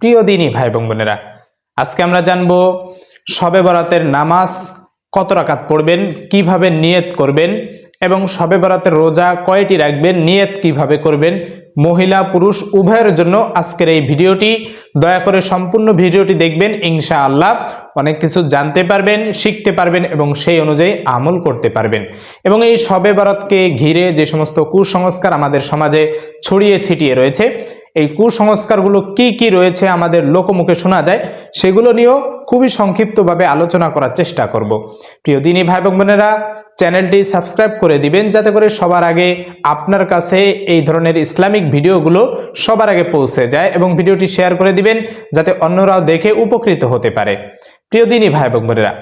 প্রিয় দিনই ভাই এবং বোনেরা, আজকে আমরা জানব শবে বরাতের নামাজ কত রাকাত পড়বেন, কীভাবে নিয়ত করবেন এবং শবে বরাতের রোজা কয়টি রাখবেন, নিয়ত কীভাবে করবেন, মহিলা পুরুষ উভয়ের জন্য আজকের এই ভিডিওটি। দয়া করে সম্পূর্ণ ভিডিওটি দেখবেন ইনশা আল্লাহ অনেক কিছু জানতে পারবেন, শিখতে পারবেন এবং সেই অনুযায়ী আমল করতে পারবেন। এবং এই শবে বরাতকে ঘিরে যে সমস্ত কুসংস্কার আমাদের সমাজে ছড়িয়ে ছিটিয়ে রয়েছে এই কুসংস্কারগুলো কি কি রয়েছে আমাদের লোকমুখে শোনা যায়, সেগুলো নিয়েও খুবই সংক্ষিপ্তভাবে আলোচনা করার চেষ্টা করব। প্রিয় দিনী ভাই বোনেরা, চ্যানেলটি সাবস্ক্রাইব করে দিবেন যাতে করে সবার আগে আপনার কাছে এই ধরনের ইসলামিক ভিডিওগুলো সবার আগে পৌঁছে যায় এবং ভিডিওটি শেয়ার করে দিবেন যাতে অন্যরাও দেখে উপকৃত হতে পারে। প্রিয় দিনী ভাই বোনেরা,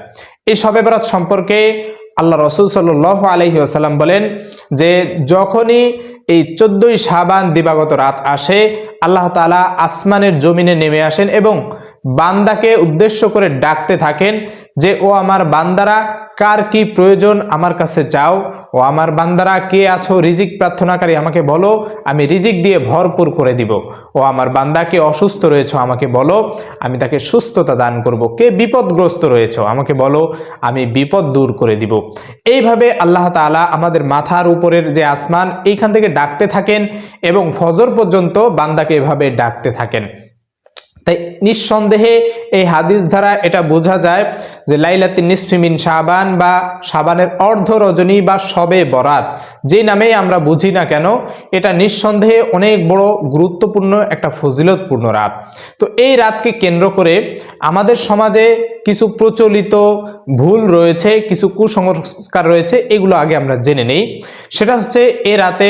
এই শবে বরাত সম্পর্কে আল্লাহ রসুল সাল্লাহ আলহি আসাল্লাম বলেন যে যখনই এই চোদ্দই সাবান দিবাগত রাত আসে, আল্লাহ তালা আসমানের জমিনে নেমে আসেন এবং বান্দাকে উদ্দেশ্য করে ডাকতে থাকেন যে, ও আমার বান্দারা, কার কি প্রয়োজন আমার কাছে চাও? ও আমার বান্দারা, কে আছো? রিজিক প্রার্থনাকারী, আমাকে বলো, আমি রিজিক দিয়ে ভরপুর করে দিব। ও আমার বান্দা, কে অসুস্থ রয়েছে, আমাকে বলো, আমি তাকে সুস্থতা দান করব। কে বিপদগ্রস্ত রয়েছে, আমাকে বলো, আমি বিপদ দূর করে দিব। এইভাবে আল্লাহ তাআলা আমাদের মাথার উপরের যে আসমান, এইখান থেকে ডাকতে থাকেন এবং ফজর পর্যন্ত বান্দাকে এভাবে ডাকতে থাকেন। তাই নিঃসন্দেহে এই হাদিস দ্বারা এটা বোঝা যায় যে লাইলাতি নিসফিমিন সাবান বা সাবানের অর্ধ রজনী বা সবে বরাত। যে নামেই আমরা বুঝি না কেন, এটা নিঃসন্দেহে অনেক বড় গুরুত্বপূর্ণ একটা ফজিলতপূর্ণ রাত। তো এই রাতকে কেন্দ্র করে আমাদের সমাজে কিছু প্রচলিত ভুল রয়েছে, কিছু কুসংস্কার রয়েছে, এগুলো আগে আমরা জেনে নেই। সেটা হচ্ছে এ রাতে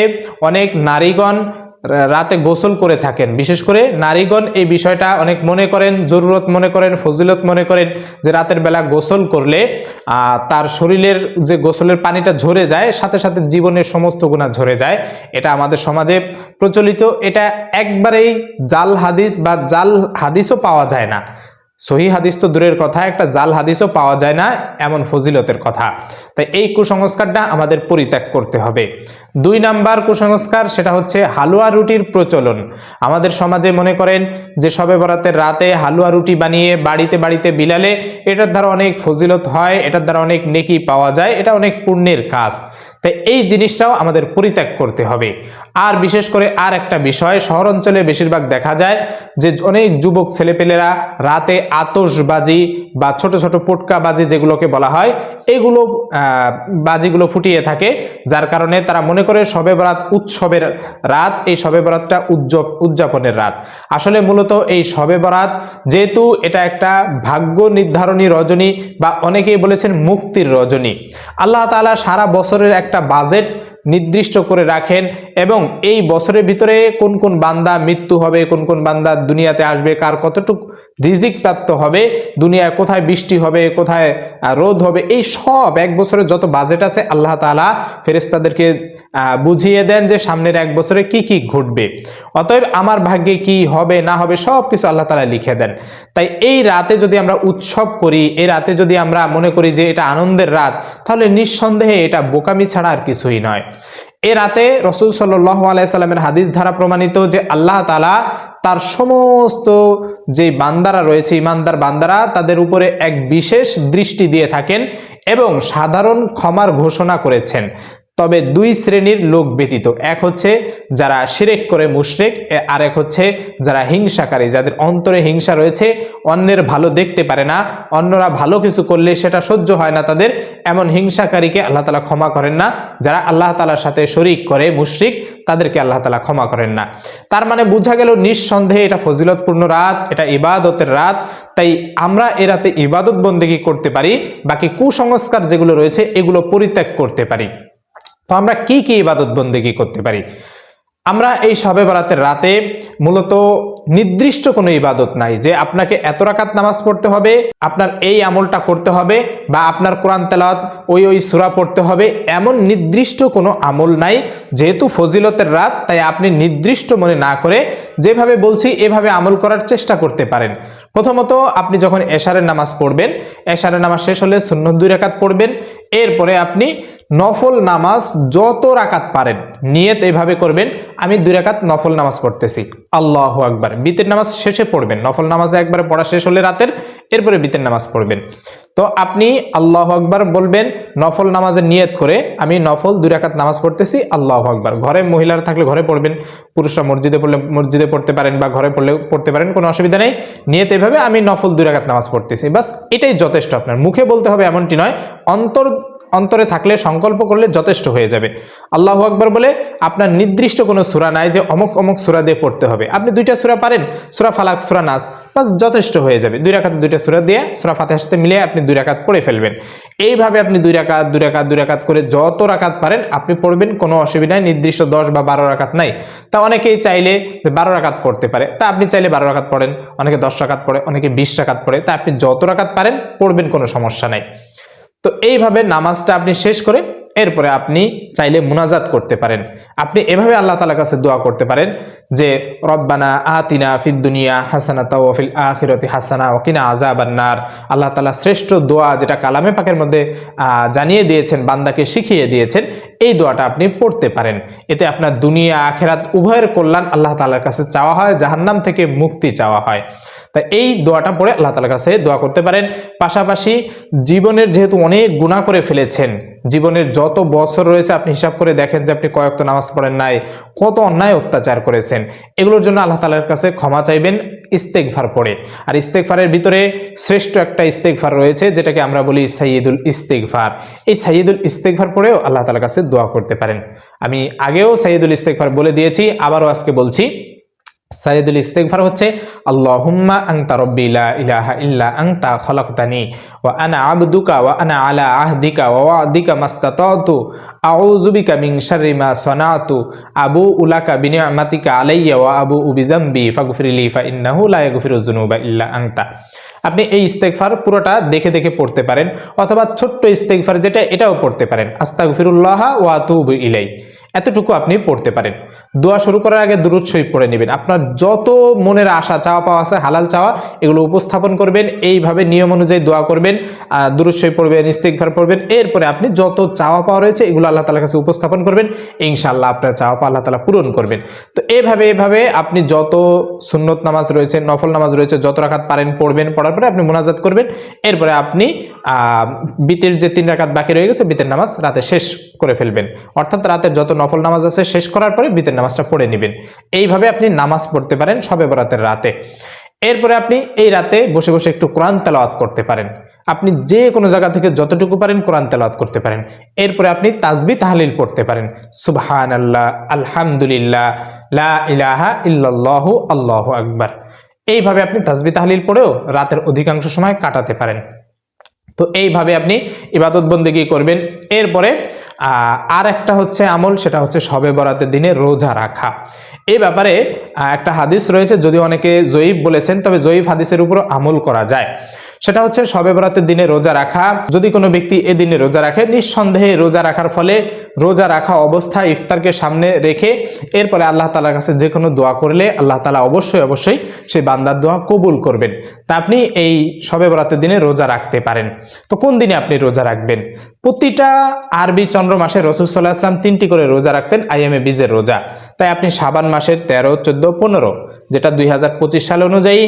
অনেক নারীগণ রাতে গোসল করে থাকেন। বিশেষ করে নারীগণ এই বিষয়টা অনেক মনে করেন, জরুরত মনে করেন, ফজিলত মনে করেন যে রাতের বেলা গোসল করলে তার শরীরের যে গোসলের পানিটা ঝরে যায়, সাথে সাথে জীবনের সমস্ত গুণা ঝরে যায়। এটা আমাদের সমাজে প্রচলিত। এটা একবারেই জাল হাদিস বা জাল হাদিসও পাওয়া যায় না। সহি হাদিস তো দূরের কথা, একটা জাল হাদিসও পাওয়া যায় না, এমন ফজিলতের কথা। তাই এই কুসংস্কারটা আমাদের পরিত্যাগ করতে হবে। দুই নাম্বার কুসংস্কার সেটা হচ্ছে হালুয়া রুটির প্রচলন। আমাদের সমাজে মনে করেন যে সবে বরাতের রাতে হালুয়া রুটি বানিয়ে বাড়িতে বাড়িতে বিলালে, এটার দ্বারা অনেক ফজিলত হয়, এটার দ্বারা অনেক নেকি পাওয়া যায়, এটা অনেক পুণ্যের কাজ। তাই এই জিনিসটাও আমাদের পরিত্যাগ করতে হবে। আর বিশেষ করে আর একটা বিষয় শহর অঞ্চলে বেশিরভাগ দেখা যায় যে অনেক যুবক ছেলেপেলেরা রাতে আতসবাজি বা ছোট ছোট পোটকা বাজি যেগুলোকে বলা হয়, এগুলো বাজিগুলো ফুটিয়ে থাকে, যার কারণে তারা মনে করে শবে বরাত উৎসবের রাত, এই শবে বরাতটা উদযাপনের রাত। আসলে মূলত এই শবে বরাত যেহেতু এটা একটা ভাগ্য নির্ধারণী রজনী বা অনেকেই বলেছেন মুক্তির রজনী। আল্লাহ তালা সারা বছরের একটা বাজেট নির্দিষ্ট করে রাখেন এবং এই বছরের ভিতরে কোন কোন বান্দা মৃত্যু হবে, কোন কোন বান্দা দুনিয়াতে আসবে, কার কতটুকু রিজিক প্রাপ্ত হবে দুনিয়ায় কোথায় বৃষ্টি হবে, কোথায় রোদ হবে, এই সব এক বছরের যত বাজেট আছে, আল্লাহ তালা ফেরেস্তাদেরকে বুঝিয়ে দেন যে সামনের এক বছরে কি কি ঘটবে। অতএব আমার ভাগ্যে কি হবে, না হবে সব কিছু আল্লাহ তালা লিখে দেন। তাই এই রাতে যদি আমরা উৎসব করি, এই রাতে যদি আমরা মনে করি যে এটা আনন্দের রাত, তাহলে নিঃসন্দেহে এটা বোকামি ছাড়া আর কিছুই নয়। এ রাতে রসুল সাল্লাহ আলাইসাল্লামের হাদিস ধারা প্রমাণিত যে আল্লাহ তালা তার সমস্ত যে বান্দারা রয়েছে, ইমানদার বান্দারা, তাদের উপরে এক বিশেষ দৃষ্টি দিয়ে থাকেন এবং সাধারণ ক্ষমার ঘোষণা করেছেন। তবে দুই শ্রেণির লোক ব্যতীত, এক হচ্ছে যারা শিরেক করে মুশরেক আর এক হচ্ছে যারা হিংসাকারী, যাদের অন্তরে হিংসা রয়েছে, অন্যের ভালো দেখতে পারে না, অন্যরা ভালো কিছু করলে সেটা সহ্য হয় না তাদের, এমন হিংসাকারীকে আল্লাহ তালা ক্ষমা করেন না, যারা আল্লাহ তালার সাথে শরিক করে মুশরিক, তাদেরকে আল্লাহ তালা ক্ষমা করেন না। তার মানে বোঝা গেল নিঃসন্দেহে এটা ফজিলতপূর্ণ রাত, এটা ইবাদতের রাত, তাই আমরা এ রাতে ইবাদত বন্দেগী করতে পারি, বাকি কুসংস্কার যেগুলো রয়েছে এগুলো পরিত্যাগ করতে পারি। তো আমরা কি কি ইবাদত বন্দেগী করতে পারি? আমরা এই সবে বরাতের রাতে মূলত নির্দিষ্ট কোনো ইবাদত নাই যে আপনাকে এত রাকাত নামাজ পড়তে হবে, আপনার এই আমলটা করতে হবে বা আপনার কোরআন তেলাত ওই ওই সুরা পড়তে হবে এমন নির্দিষ্ট কোনো আমল নাই যেহেতু ফজিলতের রাত, তাই আপনি নির্দিষ্ট মনে না করে যেভাবে বলছি এভাবে আমল করার চেষ্টা করতে পারেন। প্রথমত আপনি যখন এশারের নামাজ পড়বেন, এশারের নামাজ শেষ হলে শূন্য দুই রেখাত পড়বেন, এরপরে আপনি নফল নামাজ যত রাকাত পারেন, নিয়ত এভাবে করবেন, আমি দুই রাকাত নফল নামাজ পড়তেছি। আল্লাহ আকবার। বিতের নামাজ শেষে পড়বেন, নফল নামাজে একবারে পড়া শেষ হলে রাতের, এরপরে বিতের নামাজ পড়বেন। তো আপনি আল্লাহ আকবার বলবেন, নফল নামাজের নিয়ত করে আমি নফল দুই রাকাত নামাজ পড়তেছি, আল্লাহ আকবার। ঘরে মহিলারা থাকলে ঘরে পড়বেন, পুরুষরা মসজিদে পড়লে মসজিদে পড়তে পারেন বা ঘরে পড়লে পড়তে পারেন, কোনো অসুবিধা নেই। নিয়ত এভাবে আমি নফল দুই রাকাত নামাজ পড়তেছি। বাস এটাই যথেষ্ট আপনার। মুখে বলতে হবে এমনটি নয়, অন্তর অন্তরে থাকলে, সংকল্প করলে যথেষ্ট হয়ে যাবে। আল্লাহ আকবর বলে, আপনার নির্দিষ্ট কোনো সুরা নাই যে অমুক অমুক সুরা দিয়ে পড়তে হবে। আপনি দুইটা সুরা পারেন, সুরা ফালাক, সুরা নাস, বাস যথেষ্ট হয়ে যাবে। দুই রাকাতে দুইটা সুরা দিয়ে সুরা ফাতেহার সাথে মিলিয়ে আপনি দুই রাকাত পড়ে ফেলবেন। এইভাবে আপনি দুই রাকাত দুই রাকাত দুই রাকাত করে যত রাকাত পারেন, আপনি পড়বেন, কোনো অসুবিধা নেই, নির্দিষ্ট দশ বা বারো রাকাত নাই। তা অনেকেই চাইলে বারো রাকাত পড়তে পারে। তা আপনি চাইলে বারো রাকাত পড়েন, অনেকে দশ রাকাত পড়ে, অনেকে বিশ রাকাত পড়ে। তা আপনি যত রাকাত পারেন, পড়বেন, কোনো সমস্যা নাই। তো এইভাবে নামাজটা আপনি শেষ করে এরপরে আপনি চাইলে মুনাজাত করতে পারেন। আপনি এভাবে আল্লাহ তালার কাছে দোয়া করতে পারেন যে, রব্বানা আতিনা ফিদ দুনিয়া হাসানা তাওয়াফিল আখিরতি হাসানা ওকিনা আজাবান্নার আল্লাহ তালা শ্রেষ্ঠ দোয়া যেটা কালামে পাকের মধ্যে জানিয়ে দিয়েছেন, বান্দাকে শিখিয়ে দিয়েছেন, এই দোয়াটা আপনি পড়তে পারেন। এতে আপনার দুনিয়া, আখেরাত উভয়ের কল্যাণ আল্লাহ তালার কাছে চাওয়া হয়, জাহান্নাম থেকে মুক্তি চাওয়া হয়। তা এই দোয়াটা পড়ে আল্লাহ তালার কাছে দোয়া করতে পারেন। পাশাপাশি জীবনের যেহেতু অনেক গুণা করে ফেলেছেন, জীবনের যত বছর রয়েছে আপনি হিসাব করে দেখেন যে আপনি কয়েকটা নামাজ পড়েন নাই, কত অন্যায় অত্যাচার করেছেন। এগুলোর জন্য আল্লাহ তালার কাছে ক্ষমা চাইবেন ইস্তেকভার পড়ে। আর ইস্তেকভারের ভিতরে শ্রেষ্ঠ একটা ইস্তেকভার রয়েছে, যেটাকে আমরা বলি সাইয়দুল ইস্তেকভার এই সাইয়দুল ইস্তেকভার পড়েও আল্লাহ তালার কাছে দোয়া করতে পারেন। আমি আগেও সাইয়দুল ইস্তেকভার বলে দিয়েছি, আবারও আজকে বলছি সাইদুল ইস্তেগফার হচ্ছে, আল্লাহুম্মা আনতা রব্বি লা ইলাহা ইল্লা আনতা খলাকতানি ওয়া আনা আবদুকা ওয়া আনা আলা আহদিকা ওয়া ওয়াদিকা মাস্তাতাতু। আউযু বিকা মিন শাররি মা সানাতু। আবু উলাকা বিনিআমাতিকা আলাইয়া ওয়া আবু বিজামবি ফাগফিরলি ফা ইন্নাহু লা ইয়াগফিরুয যুনুবা ইল্লা আংতা আপনি এই ইস্তেগফার পুরোটা দেখে দেখে পড়তে পারেন, অথবা ছোট্ট ইস্তেগফার যেটা, এটাও পড়তে পারেন। আস্তাগফিরুল্লাহ ওয়া আতুবু ইলাই এতটুকু আপনি পড়তে পারেন। দোয়া শুরু করার আগে দুরুদ শরীফ পড়ে নেবেন। আপনার যত মনের আশা, চাওয়া পাওয়া আছে, হালাল চাওয়া, এগুলো উপস্থাপন করবেন। এইভাবে নিয়ম অনুযায়ী দোয়া করবেন দুরুদ শরীফ পড়বেন, ইস্তিগফার পড়বেন। এরপরে আপনি যত চাওয়া পাওয়া রয়েছে, এগুলো আল্লাহ তালার কাছে উপস্থাপন করবেন। ইনশাআল্লাহ আপনার চাওয়া পাওয়া আল্লাহ তালা পূরণ করবেন। তো এভাবে এভাবে আপনি যত সুন্নত নামাজ রয়েছে, নফল নামাজ রয়েছে, যত রাখাত পারেন, পড়বেন। পড়ার পরে আপনি মোনাজাত করবেন। এরপরে আপনি বিতের যে তিন রাকাত বাকি রয়ে গেছে, বিতের নামাজ রাতে শেষ করে ফেলবেন। অর্থাৎ রাতের যত নফল নামাজ আছে, শেষ করার পরে বিতের নামাজটা পড়ে নেবেন। এইভাবে আপনি নামাজ পড়তে পারেন সবে বরাতের রাতে। এরপরে আপনি এই রাতে বসে বসে একটু কোরআন তেলাওয়াত করতে পারেন। আপনি যে কোনো জায়গা থেকে যতটুকু পারেন কোরআন তেলাওয়াত করতে পারেন। এরপরে আপনি তাজবি তাহলিল পড়তে পারেন। সুবহান আল্লাহ আলহামদুলিল্লাহ, লা ইলাহা ইল্লাল্লাহু, আল্লাহু আকবার। এইভাবে আপনি তাজবি তাহলিল পড়েও রাতের অধিকাংশ সময় কাটাতে পারেন। তো এইভাবে আপনি ইবাদত বন্দেগী করবেন। এরপরে আর একটা হচ্ছে আমল, সেটা হচ্ছে সবে বরাতের দিনে রোজা রাখা। এই ব্যাপারে একটা হাদিস রয়েছে, যদি অনেকে জয়ীব বলেছেন, তবে জয়ীব হাদিসের উপর আমল করা যায়। সেটা হচ্ছে সবে বরাতের দিনে রোজা রাখা। যদি কোনো ব্যক্তি এ দিনে রোজা রাখে, নিঃসন্দেহে রোজা রাখার ফলে রোজা রাখা অবস্থা ইফতারকে সামনে রেখে এরপরে আল্লাহ তালার কাছে যে কোনো দোয়া করলে আল্লাহ তালা অবশ্যই অবশ্যই সেই বান্দার দোয়া কবুল করবেন। তা আপনি এই সবে বরাতের দিনে রোজা রাখতে পারেন। তো কোন দিনে আপনি রোজা রাখবেন? প্রতিটা আরবি চন্দ্র মাসে রসুল সাল্লাহ আসলাম তিনটি করে রোজা রাখতেন, আইএমএ বীজের রোজা। তাই আপনি সাবান মাসের তেরো, চোদ্দ, পনেরো, যেটা দুই হাজার পঁচিশ সাল অনুযায়ী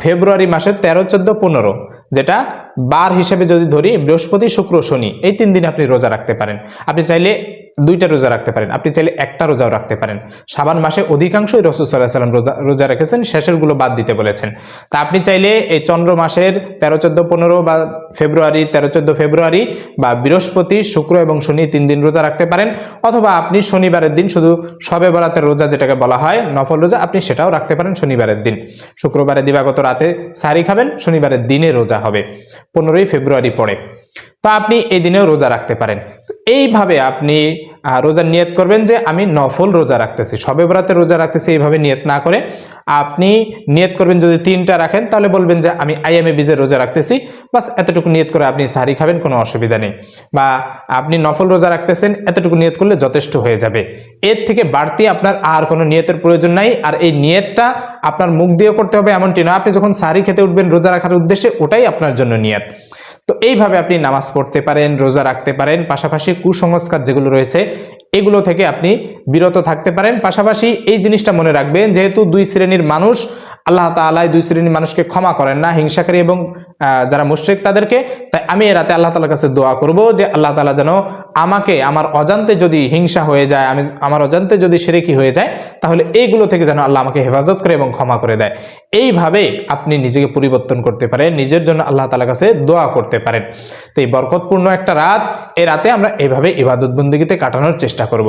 ফেব্রুয়ারি মাসের তেরো, চোদ্দ, পনেরো, যেটা বার হিসেবে যদি ধরি, বৃহস্পতি, শুক্র, শনি, এই তিন দিন আপনি রোজা রাখতে পারেন। আপনি চাইলে দুইটা রোজা রাখতে পারেন। আপনি চাইলে একটা রোজাও রাখতে পারেন। সাবান মাসে অধিকাংশই রসুল সাল্লাহ সাল্লাম রোজা রোজা রেখেছেন, শেষেরগুলো বাদ দিতে বলেছেন। তা আপনি চাইলে এই চন্দ্র মাসের তেরো, চোদ্দ, পনেরো বা ফেব্রুয়ারি, তেরো, চোদ্দ ফেব্রুয়ারি বা বৃহস্পতি, শুক্র এবং শনি তিন দিন রোজা রাখতে পারেন। অথবা আপনি শনিবারের দিন শুধু সবে বরাতের রোজা যেটাকে বলা হয়, নফল রোজা, আপনি সেটাও রাখতে পারেন শনিবারের দিন। শুক্রবারে দিবাগত রাতে সারি খাবেন, শনিবারের দিনে রোজা হবে। পনেরোই ফেব্রুয়ারি পড়ে। তো আপনি এই দিনেও রোজা রাখতে পারেন। এইভাবে আপনি রোজার নিয়ত করবেন যে আমি নফল রোজা রাখতেছি, সবে বরাতে রোজা রাখতেছি, এইভাবে নিয়ত না করে আপনি নিয়ত করবেন যদি তিনটা রাখেন, তাহলে বলবেন যে আমি আইএমএ বীজের রোজা রাখতেছি, বাস এতটুকু নিয়ত করে আপনি সারি খাবেন, কোনো অসুবিধা নেই। বা আপনি নফল রোজা রাখতেছেন, এতটুকু নিয়ত করলে যথেষ্ট হয়ে যাবে। এর থেকে বাড়তি আপনার আর কোনো নিয়তের প্রয়োজন নাই, আর এই নিয়তটা আপনার মুখ দিয়ে করতে হবে এমনটি না, আপনি যখন সারি খেতে উঠবেন রোজা রাখার উদ্দেশ্যে, ওটাই আপনার জন্য নিয়ত। তো এইভাবে আপনি নামাজ পড়তে পারেন, রোজা রাখতে পারেন, পাশাপাশি কুসংস্কার যেগুলো রয়েছে, এগুলো থেকে আপনি বিরত থাকতে পারেন। পাশাপাশি এই জিনিসটা মনে রাখবেন, যেহেতু দুই শ্রেণির মানুষ আল্লাহ তাআলা এই দুই শ্রেণির মানুষকে ক্ষমা করেন না, হিংসাকারী এবং যারা মুশরিক তাদেরকে। তাই আমি এ রাতে আল্লাহ তাআলার কাছে দোয়া করব যে আল্লাহ তাআলা যেন আমাকে, আমার অজান্তে যদি হিংসা হয়ে যায়, আমি, আমার অজান্তে যদি সেরেকি হয়ে যায়, তাহলে এইগুলো থেকে যেন আল্লাহ আমাকে হেফাজত করে এবং ক্ষমা করে দেয়। এইভাবে আপনি নিজেকে পরিবর্তন করতে পারেন, নিজের জন্য আল্লাহ তাআলার কাছে দোয়া করতে পারেন। তো এই বরকতপূর্ণ একটা রাত, এ রাতে আমরা এইভাবে ইবাদত বন্দিগিতে কাটানোর চেষ্টা করব।